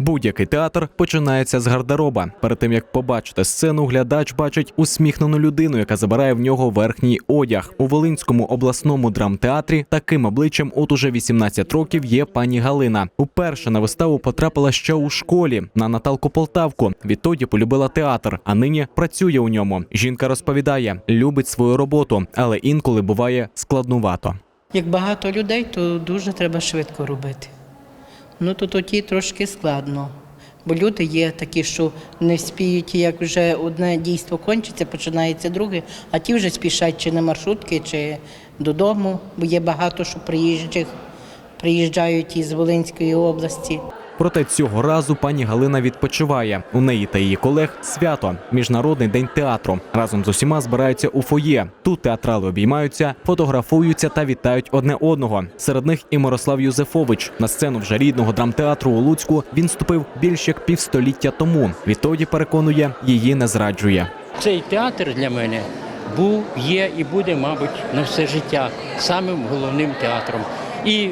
Будь-який театр починається з гардероба. Перед тим як побачити сцену, глядач бачить усміхнену людину, яка забирає в нього верхній одяг. У Волинському обласному драмтеатрі таким обличчям от уже 18 років є пані Галина. Уперше на виставу потрапила ще у школі на Наталку Полтавку. Відтоді полюбила театр, а нині працює у ньому. Жінка розповідає, любить свою роботу, але інколи буває складнувато. Як багато людей, то дуже треба швидко робити. Ну то тоді трошки складно. Бо люди є такі, що не спіють, як вже одне дійство кончиться, починається друге, а ті вже спішать чи на маршрутки, чи додому, бо є багато, що приїжджих приїжджають із Волинської області. Проте цього разу пані Галина відпочиває. У неї та її колег свято міжнародний день театру. Разом з усіма збираються у фоє. Тут театрали обіймаються, фотографуються та вітають одне одного. Серед них і Мирослав Юзефович. На сцену вже рідного драмтеатру у Луцьку він ступив більш як півстоліття тому. Відтоді переконує, її не зраджує. Цей театр для мене був, є і буде, мабуть, на все життя самим головним театром. І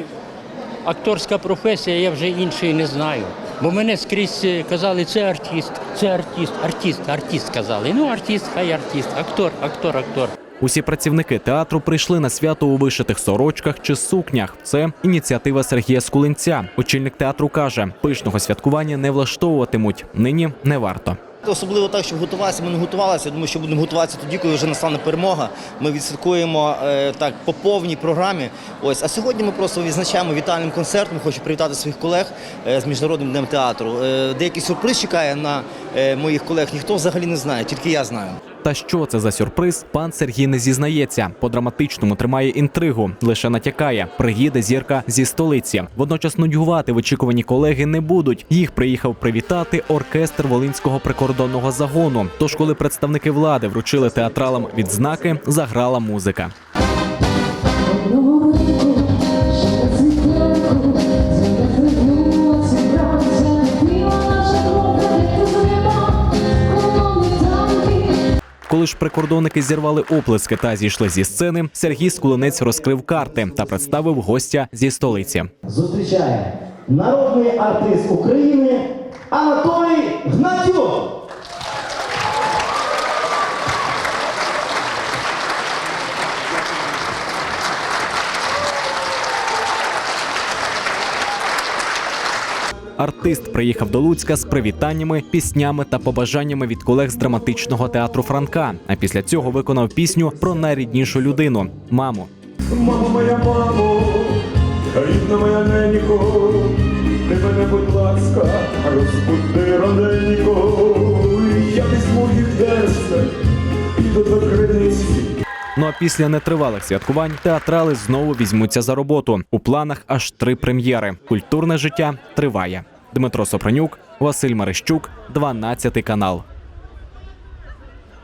акторська професія я вже іншої не знаю. Бо мене скрізь е, казали, це артист, це артист, артист, артист казали. Ну, артист, хай артист, актор, актор, актор. Усі працівники театру прийшли на свято у вишитих сорочках чи сукнях. Це ініціатива Сергія Скулинця. Очільник театру каже, пишного святкування не влаштовуватимуть. Нині не варто. Особливо так, щоб готуватися, ми не готувалися. Я думаю, що будемо готуватися тоді, коли вже настане перемога. Ми відсвяткуємо е, так по повній програмі. Ось, а сьогодні ми просто відзначаємо вітальним концертом. Хочу привітати своїх колег е, з міжнародним днем театру. Е, деякий сюрприз чекає на моїх колег. Ніхто взагалі не знає, тільки я знаю. Та що це за сюрприз? Пан Сергій не зізнається. По драматичному тримає інтригу, лише натякає. Приїде зірка зі столиці. Водночас нудьгувати в очікувані колеги не будуть. Їх приїхав привітати оркестр Волинського прикордонного загону. Тож, коли представники влади вручили театралам відзнаки, заграла музика. Коли ж прикордонники зірвали оплески та зійшли зі сцени, Сергій Скулинець розкрив карти та представив гостя зі столиці. зустрічає народний артист України Анатолій Гнатюк. Артист приїхав до Луцька з привітаннями, піснями та побажаннями від колег з драматичного театру Франка. А після цього виконав пісню про найріднішу людину маму. Мамо моя, мамо, рідна моя ненько, ти мене, будь ласка, розбуди раненько, Ну а після нетривалих святкувань театрали знову візьмуться за роботу. У планах аж три прем'єри. Культурне життя триває. Дмитро Сопронюк, Василь Марищук, 12 канал.